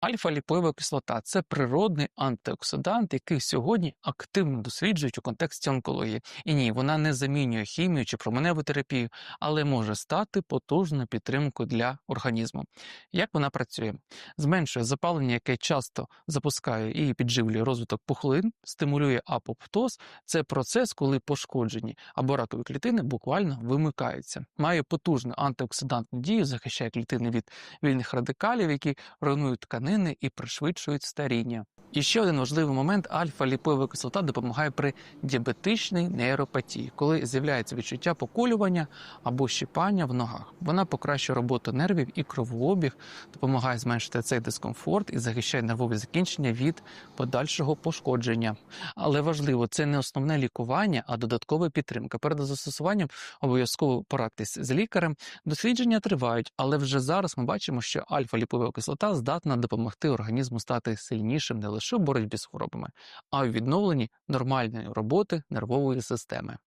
Альфа-ліпоєва кислота це природний антиоксидант, який сьогодні активно досліджують у контексті онкології. І ні, вона не замінює хімію чи променеву терапію, але може стати потужною підтримкою для організму. Як вона працює? Зменшує запалення, яке часто запускає і підживлює розвиток пухлин, стимулює апоптоз. Це процес, коли пошкоджені або ракові клітини буквально вимикаються. Має потужну антиоксидантну дію, захищає клітини від вільних радикалів, які руйнують тканини і пришвидшують старіння. І ще один важливий момент: альфа-ліпоєва кислота допомагає при діабетичній нейропатії, коли з'являється відчуття поколювання або щипання в ногах. Вона покращує роботу нервів і кровообіг, допомагає зменшити цей дискомфорт і захищає нервові закінчення від подальшого пошкодження. Але важливо, це не основне лікування, а додаткова підтримка. Перед застосуванням обов'язково порадьтесь з лікарем. Дослідження тривають, але вже зараз ми бачимо, що альфа-ліпова кислота здатна допомогти організму стати сильнішим не лише в боротьбі з хворобами, а у відновленні нормальної роботи нервової системи.